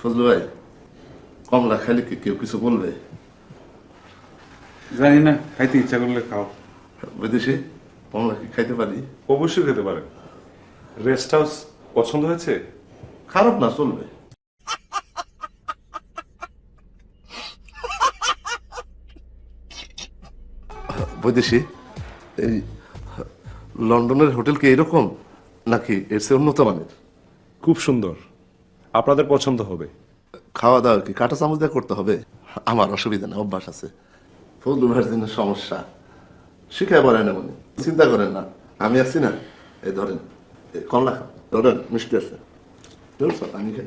ফজলু ভাই কমলা খাইলে কি কেউ কিছু বলবে? জানি না খাইতে ইচ্ছা করলে খাও। বিদেশি কমলা কি খাইতে পারি? অবশ্যই খেতে পারেন। রেস্ট হাউস পছন্দ হয়েছে? খারাপ না চলবে। বৈদেশি এই লন্ডনের হোটেল কি এরকম নাকি এর চেয়ে উন্নত মানের? খুব সুন্দর। আপনাদের পছন্দ হবে। খাওয়া দাওয়া কি কাটা চামচ দিয়ে করতে হবে? আমার অসুবিধা না অভ্যাস আছে। ফুল দুভার জন্য সমস্যা। শিখে না মনে চিন্তা করেন না। আমি আছি না। এই ধরেন কমলা ধরেন, মিষ্টি আছে। আমি খাই।